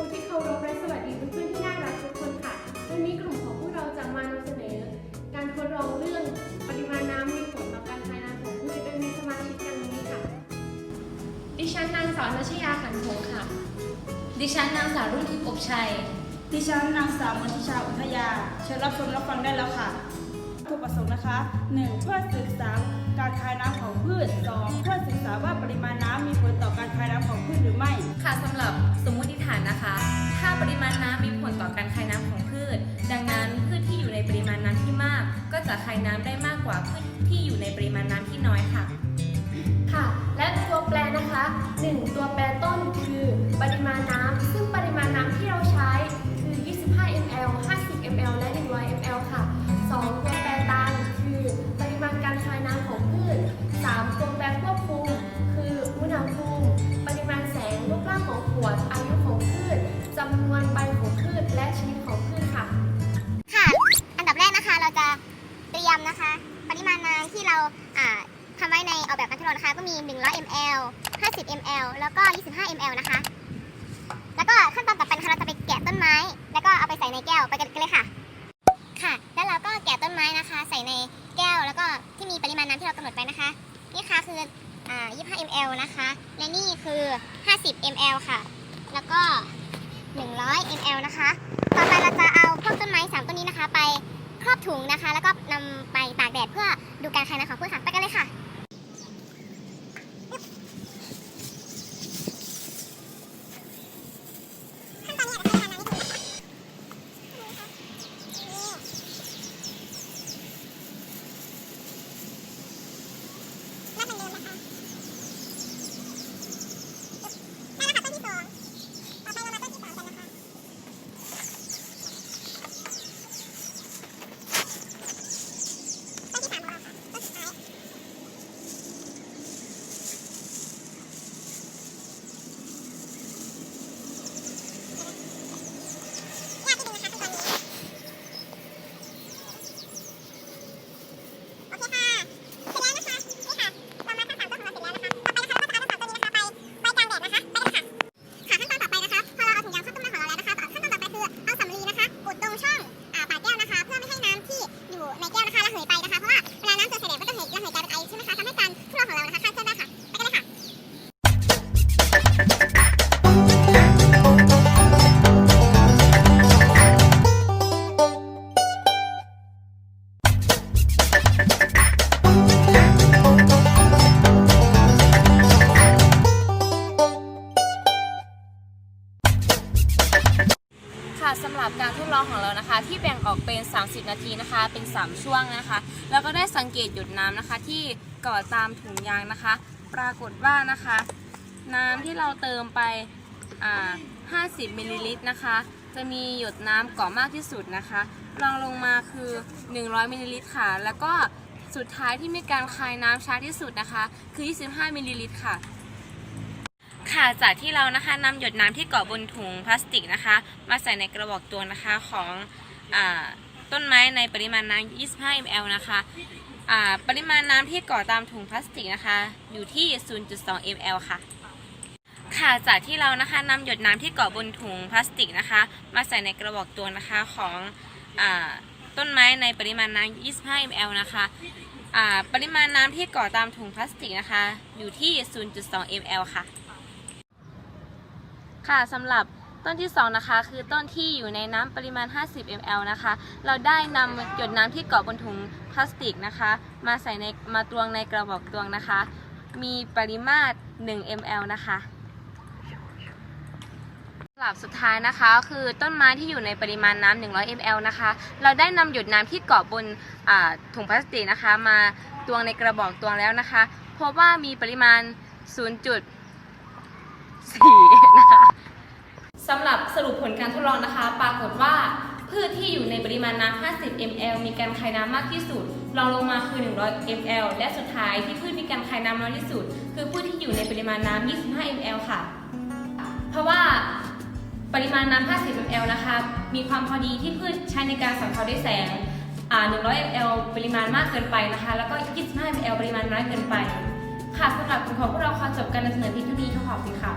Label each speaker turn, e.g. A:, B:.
A: รูที่เคารพและสวัสดีเพื่อนๆที่น่ารักทุกคนค่ะ วันนี้กลุ่มของพวกเราจะมานำเสนอ การทดลองเรื่องปริมาณน้ำมีผลต่อการคายน้ำของผู้ที่เป็นสมาชิกดังนี้ค่ะ ดิฉันนางสาวนัชยาขันพงค่ะ
B: ดิฉันนางสาวรุ่งทิพย์อบชัย
C: ดิฉันนางสาวมนทิชาอุทยา เชิญรับชมรับฟังได้แล้วค่ะวัตถุประสงค์นะคะ 1. เพื่อศึกษาการคายน้ำของพืช 2. เพื่อศึกษาว่าปริมาณน้ำมีผลต่อการคายน้ำของพืชหรือไม่
B: ค่ะสำหรับ นนะคะ ถ้าปริมาณน้ำมีผลต่อการคายน้ำของพืช ดังนั้นพืชที่อยู่ในปริมาณน้ำที่มาก ก็จะคายน้ำได้มากกว่าพืชที่อยู่ในปริมาณน้ำที่น้อยค่ะ
A: ค่ะ และตัวแปรนะคะ 1. ตัวแปรต้นคือปริมาณน้ำซึ่งปริมาณน้ำที่เราใช้คือ 25 ml 50 ml และ 100 ml ค่ะ 2. ตัวแปรตามคือปริมาณการคายน้ำของพืช 3. ตัวแปรควบคุมคืออุณหภูมิ ปริมาณแสงรูปร่างของขวดอายุ
D: แบบการทดลองนะคะ ก็มี 100 ml 50 ml แล้วก็ 25 ml นะคะ แล้วก็ขั้นตอนต่อไปนะคะเราจะไปแกะต้นไม้ แล้วก็เอาไปใส่ในแก้วไปกันเลยค่ะ ค่ะ แล้วเราก็แกะต้นไม้นะคะ ใส่ในแก้วแล้วก็ที่มีปริมาณน้ำที่เรากำหนดไปนะคะ นี่ค่ะคืออ่า25 ml นะคะ และนี่คือ 50 ml ค่ะ แล้วก็ 100 ml นะคะ ต่อไปเราจะเอาพวกต้นไม้สามต้นนี้นะคะ ไปครอบถุงนะคะ แล้วก็นำไปตากแดดเพื่อดูการคายน้ำของพืชค่ะ ไปกันเลยค่ะ โอเคค่ะ เสร็จแล้วนะคะ นี่ค่ะเรามาทั้งสามต้นของเราเสร็จแล้วนะคะ ต่อไปนะคะเราก็จะเอาทั้งสามต้นนี้นะคะ ไปไว้กลางแดดนะคะ ไปกันเลยค่ะ ค่ะขั้นตอนต่อไปนะคะ พอเราเอาถุงยางครอบต้นไม้ของเราแล้วนะคะ ต่อขั้นตอนต่อไปคือเอาสำลีนะคะอุดตรงช่องอ่าปากแก้วนะคะ เพื่อไม่ให้น้ำที่อยู่ในแก้วนะคะระเหยไปนะคะ เพราะว่าเวลาน้ำเจอไฟแดดมันจะระเหยระเหยกลายเป็นไอใช่ไหมคะทำให้
B: ออกเป็น 30 นาทีนะคะ เป็น 3 ช่วงนะคะ แล้วก็ได้สังเกตหยดน้ำนะคะ ที่เก่อตามถุงยางนะคะ ปรากฏว่านะคะ น้ำที่เราเติมไปอ่า50มิลลิลิตรนะคะ จะมีหยดน้ำเกาะมากที่สุดนะคะรองลงมาคือ 100มิลลิลิตรค่ะ แล้วก็สุดท้ายที่มีการคายน้ำช้าที่สุดนะคะ คือ 25มิลลิลิตรค่ะค่ะจากที่เรานะคะนำหยดน้ำที่เกาะบนถุงพลาสติกนะคะ มาใส่ในกระบอกตวงนะคะของ ต้นไม้ในปริมาณน้ำ25 ml นะคะปริมาณน้ำที่กาะตามถุงพลาสติกนะคะ อยู่ที่ 0.2 ml ค่ะ ค่ะจากที่เรานะคะนำหยดน้ำที่กาะบนถุงพลาสติกนะคะ มาใส่ในกระบอกตวงนะคะของอต้นไม้ในปริมาณน้ำ25 ml นะคะปริมาณน้ำที่กาะตามถุงพลาสติกนะคะ อยู่ที่ 0.2 ml ค่ะ ค่ะสำหรับ ต้นที่ 2 นะคะ คือต้นที่อยู่ในน้ำปริมาณ 50 ml นะคะ เราได้นำหยดน้ำที่เกาะบนถุงพลาสติกนะคะ มาใส่ในมาตวงในกระบอกตวงนะคะ มีปริมาตร 1 ml นะคะสำหรับสุดท้ายนะคะคือต้นไม้ที่อยู่ในปริมาณน้ำ100 ml นะคะ เราได้นำหยดน้ำที่เกาะบนถุงพลาสติกนะคะ มาตวงในกระบอกตวงแล้วนะคะพบว่ามีปริมาณ 0.4นะคะ สำหรับสรุปผลการทดลองนะคะ ปรากฏว่าพืชที่อยู่ในปริมาณน้ำ50 ml มีการคายน้ำมากที่สุดรองลงมาคือ 100 ml และสุดท้ายที่พืชมีการคายน้ำน้อยที่สุด คือพืชที่อยู่ในปริมาณน้ำ25 ml ค่ะ เพราะว่าปริมาณน้ำ50 ml นะคะ มีความพอดีที่พืชใช้ในการสังเคราะห์ด้วยแสง 100 ml ปริมาณมากเกินไปนะคะ แล้วก็ 25 ml ปริมาณน้อยเกินไป ค่ะสำหรับกลุ่มของพวกเราขอจบการนำเสนอเพียงเท่านี้ขอบคุณค่ะ